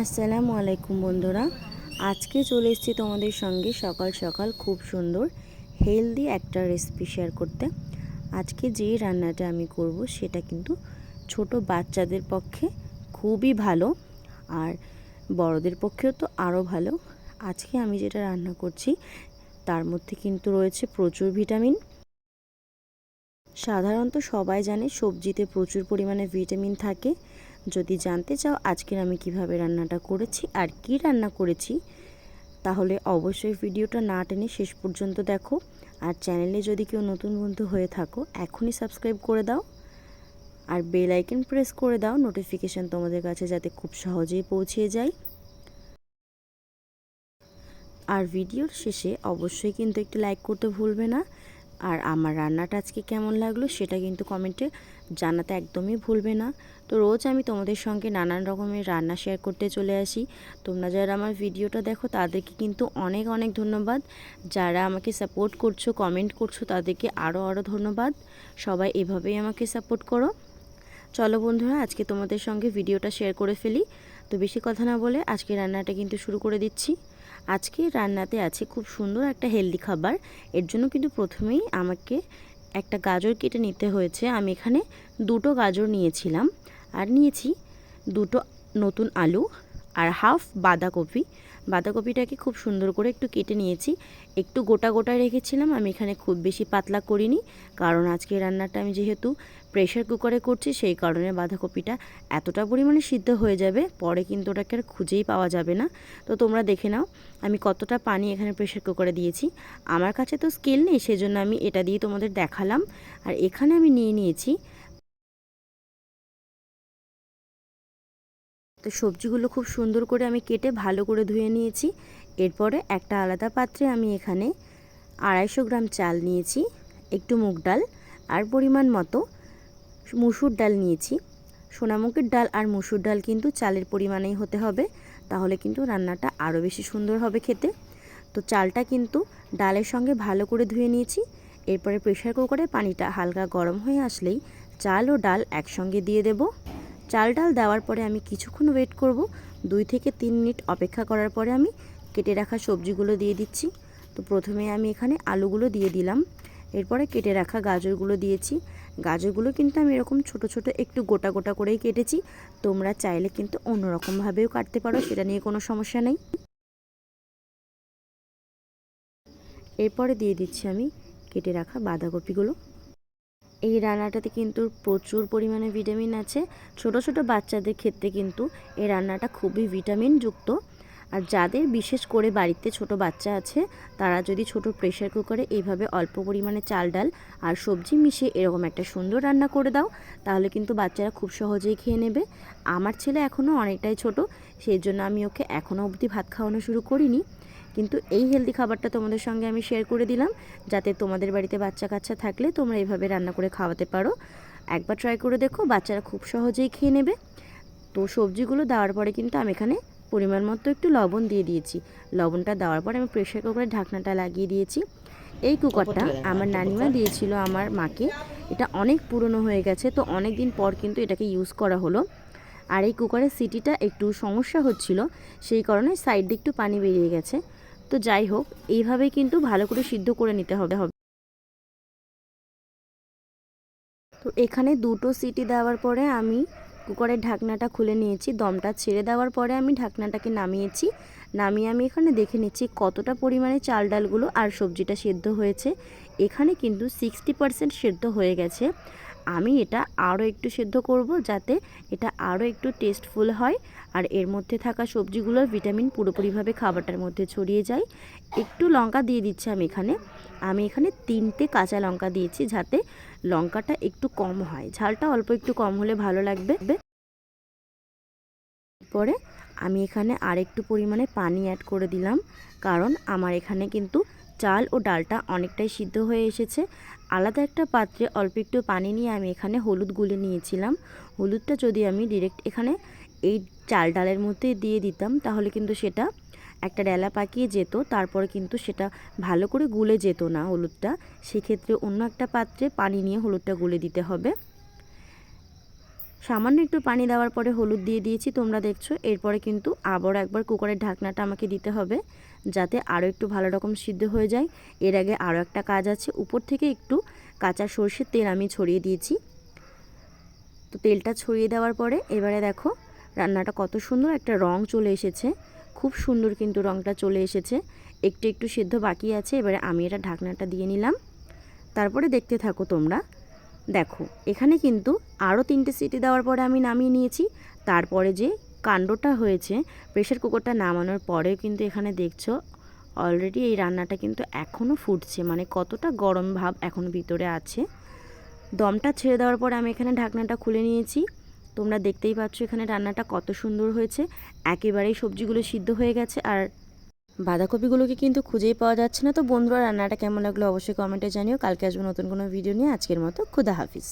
আসসালামু আলাইকুম বন্ধুরা। আজকে চলে এসেছি তোমাদের সঙ্গে সকাল সকাল খুব সুন্দর হেলদি একটা রেসিপি শেয়ার করতে। আজকে যে রান্নাটা আমি করব সেটা কিন্তু ছোট বাচ্চাদের পক্ষে খুবই ভালো আর বড়দের পক্ষেও তো আরও ভালো। আজকে আমি যেটা রান্না করছি, তার মধ্যে কিন্তু রয়েছে প্রচুর ভিটামিন সাধারণত সবাই জানে সবজিতে প্রচুর পরিমাণে ভিটামিন থাকে। যদি জানতে চাও আজকের আমি কীভাবে রান্নাটা করেছি আর কি রান্না করেছি, তাহলে অবশ্যই ভিডিওটা না টেনে শেষ পর্যন্ত দেখো। আর চ্যানেলে যদি কেউ নতুন বন্ধু হয়ে থাকো, এখনই সাবস্ক্রাইব করে দাও। আর বেল আইকন প্রেস করে দাও, নোটিফিকেশান তোমাদের কাছে যাতে খুব সহজেই পৌঁছে যায়। আর ভিডিওর শেষে অবশ্যই কিন্তু একটু লাইক করতে ভুলবে না। আর আমার রান্নাটা আজকে কেমন লাগল সেটা কিন্তু কমেন্টে জানাতে একদমই ভুলবে না। তো রোজ আমি তোমাদের সঙ্গে নানান রকমের রান্না শেয়ার করতে চলে আসি। তোমরা যারা আমার ভিডিওটা দেখো, তাদেরকে কিন্তু অনেক অনেক ধন্যবাদ। যারা আমাকে সাপোর্ট করছ কমেন্ট করছ, তাদেরকে আরও আরও ধন্যবাদ। সবাই এভাবেই আমাকে সাপোর্ট করো। চলো বন্ধুরা, আজকে তোমাদের সঙ্গে ভিডিওটা শেয়ার করে ফেলি। তো বেশি কথা না বলে আজকে রান্নাটা কিন্তু শুরু করে দিচ্ছি। আজকে রান্নাতে আছে খুব সুন্দর একটা হেলদি খাবার। এর জন্য কিন্তু প্রথমেই আমাকে একটা গাজর কেটে নিতে হয়েছে। আমি এখানে দুটো গাজর নিয়েছিলাম। আর নিয়েছি দুটো নতুন আলু। আর হাফ বাঁধাকপি। বাঁধাকপিটাকে খুব সুন্দর করে একটু কেটে নিয়েছি। একটু গোটা গোটা রেখেছিলাম, আমি এখানে খুব বেশি পাতলা করিনি। কারণ আজকে রান্নাটা আমি যেহেতু প্রেশার কুকারে করছি, সেই কারণে বাঁধাকপিটা এতটা পরিমাণে সিদ্ধ হয়ে যাবে, পরে কিন্তু ওটাকে আর খুঁজেই পাওয়া যাবে না। তো তোমরা দেখে নাও, আমি কতটা পানি এখানে প্রেশার কুকারে দিয়েছি। আমার কাছে তো স্কেল নেই, সেজন্য আমি এটা দিয়ে তোমাদের দেখালাম। আর এখানে আমি নিয়ে নিয়েছি তো সবজিগুলো খুব সুন্দর করে আমি কেটে ভালো করে ধুয়ে নিয়েছি। এরপরে একটা আলাদা পাত্রে আমি এখানে আড়াইশো গ্রাম চাল নিয়েছি, একটু মুগ ডাল আর পরিমাণ মতো মুসুর ডাল নিয়েছি। সোনামুখের ডাল আর মুসুর ডাল কিন্তু চালের পরিমাণেই হতে হবে, তাহলে কিন্তু রান্নাটা আরও বেশি সুন্দর হবে খেতে। তো চালটা কিন্তু ডালের সঙ্গে ভালো করে ধুয়ে নিয়েছি, এরপরে প্রেশার কুকারে পানিটা হালকা গরম হয়ে আসলেই চাল ও ডাল একসঙ্গে দিয়ে দেব। চাল ডাল দেওয়ার পরে আমি কিছুক্ষণ ওয়েট করব। দুই থেকে তিন মিনিট অপেক্ষা করার পরে আমি কেটে রাখা সবজিগুলো দিয়ে দিচ্ছি। তো প্রথমে আমি এখানে আলুগুলো দিয়ে দিলাম। এরপরে কেটে রাখা গাজরগুলো দিয়েছি। গাজরগুলো কিন্তু আমি এরকম ছোট ছোট একটু গোটা গোটা করেই কেটেছি। তোমরা চাইলে কিন্তু অন্যরকমভাবেও কাটতে পারো, সেটা নিয়ে কোনো সমস্যা নেই। এরপরে দিয়ে দিচ্ছি আমি কেটে রাখা বাঁধাকপিগুলো। এই রান্নাটাতে কিন্তু প্রচুর পরিমাণে ভিটামিন আছে। ছোট ছোট বাচ্চাদের ক্ষেত্রে কিন্তু এই রান্নাটা খুবই ভিটামিন যুক্ত। আর যাদের বিশেষ করে বাড়িতে ছোট বাচ্চা আছে, তারা যদি ছোট প্রেশার কুকারে এইভাবে অল্প পরিমাণে চাল, ডাল আর সবজি মিশিয়ে এরকম একটা সুন্দর রান্না করে দাও, তাহলে কিন্তু বাচ্চারা খুব সহজেই খেয়ে নেবে। আমার ছেলে এখনও অনেকটাই ছোট, সেই জন্য আমি ওকে এখনও অবধি ভাত খাওয়ানো শুরু করিনি। কিন্তু এই হেলদি খাবারটা তোমাদের সঙ্গে আমি শেয়ার করে দিলাম যাতে তোমাদের বাড়িতে বাচ্চা কাচ্চা থাকলে তোমরা এইভাবে রান্না করে খাওয়াতে পারো। একবার ট্রাই করে দেখো বাচ্চারা খুব সহজেই খেয়ে নেবে। তো সবজিগুলো দেওয়ার পরে কিন্তু আমি এখানে পরিমাণ মতো একটু লবণ দিয়ে দিয়েছি। লবণটা দেওয়ার পর আমি প্রেশার কুকারের ঢাকনাটা লাগিয়ে দিয়েছি। এই কুকারটা আমার নানিমা দিয়েছিল আমার মাকে। এটা অনেক পুরনো হয়ে গেছে তো অনেক দিন পর কিন্তু এটাকে ইউজ করা হলো। আর এই কুকারের সিটিটা একটু সমস্যা হচ্ছিল সেই কারণে সাইড দিয়ে একটু পানি বেরিয়ে গেছে। তো যাই হোক এইভাবে কিন্তু ভালো করে সিদ্ধ করে নিতে হবে হবে। তো এখানে দুটো সিটি দেওয়ার পরে আমি কুকারের ঢাকনাটা খুলে নিয়েছি, দমটা ছেড়ে দেওয়ার পরে আমি ঢাকনাটাকে নামিয়েছি। নামিয়ে আমি এখানে দেখে নিচ্ছি কতটা পরিমাণে চাল ডালগুলো আর সবজিটা সেদ্ধ হয়েছে। এখানে কিন্তু সিক্সটি পারসেন্ট সেদ্ধ হয়ে গেছে। আমি এটা আরও একটু সেদ্ধ করব যাতে এটা আরও একটু টেস্টফুল হয়। আর এর মধ্যে থাকা সবজিগুলোর ভিটামিন পুরোপুরিভাবে খাবারটার মধ্যে ছড়িয়ে যায়। একটু লঙ্কা দিয়ে দিচ্ছি আমি এখানে। আমি এখানে তিনটে কাঁচা লঙ্কা দিয়েছি যাতে লঙ্কাটা একটু কম হয়। ঝালটা অল্প একটু কম হলে ভালো লাগবে। পরে আমি এখানে আরেকটু পরিমাণে পানি অ্যাড করে দিলাম। কারণ আমার এখানে কিন্তু চাল ও ডালটা অনেকটাই সিদ্ধ হয়ে এসেছে। আলাদা একটা পাত্রে অল্প একটু পানি নিয়ে আমি এখানে হলুদ গুলে নিয়েছিলাম। হলুদটা যদি আমি ডিরেক্ট এখানে এই চাল ডালের মধ্যে দিয়ে দিতাম, তাহলে কিন্তু সেটা একটা ডেলা পাকিয়ে যেত, তারপরে কিন্তু সেটা ভালো করে গুলে যেত না হলুদটা। সেক্ষেত্রে অন্য একটা পাত্রে পানি নিয়ে হলুদটা গুলে দিতে হবে। সামান্য একটু পানি দেওয়ার পরে হলুদ দিয়ে দিয়েছি, তোমরা দেখছ। এরপরে কিন্তু আবার একবার কুকারের ঢাকনাটা আমাকে দিতে হবে, যাতে আরও একটু ভালো রকম সিদ্ধ হয়ে যায়। এর আগে আরও একটা কাজ আছে, উপর থেকে একটু কাঁচা সর্ষের তেল আমি ছড়িয়ে দিয়েছি। তো তেলটা ছড়িয়ে দেওয়ার পরে এবারে দেখো, রান্নাটা কত সুন্দর একটা রং চলে এসেছে। খুব সুন্দর কিন্তু রংটা চলে এসেছে। একটু একটু সিদ্ধ বাকি আছে, এবারে আমি এটা ঢাকনাটা দিয়ে নিলাম। তারপরে দেখতে থাকো তোমরা। দেখো, এখানে কিন্তু আরও তিনটে সিটি দেওয়ার পরে আমি নামিয়ে নিয়েছি। তারপরে যে কাণ্ডটা হয়েছে, প্রেশার কুকারটা নামানোর পরেও কিন্তু এখানে দেখছ অলরেডি এই রান্নাটা কিন্তু এখনও ফুটছে। মানে কতটা গরম ভাব এখন ভিতরে আছে। দমটা ছেড়ে দেওয়ার পরে আমি এখানে ঢাকনাটা খুলে নিয়েছি। তোমরা দেখতেই পাচ্ছ এখানে রান্নাটা কত সুন্দর হয়েছে। একেবারেই সবজিগুলো সিদ্ধ হয়ে গেছে আর বাঁধাকপিগুলোকে কিন্তু খুঁজেই পাওয়া যাচ্ছে না। তো বন্ধুরা, রান্নাটা কেমন লাগল অবশ্যই কমেন্টে জানিও। কালকে আসব নতুন কোনো ভিডিও নিয়ে। আজকের মতো খুদা হাফিজ।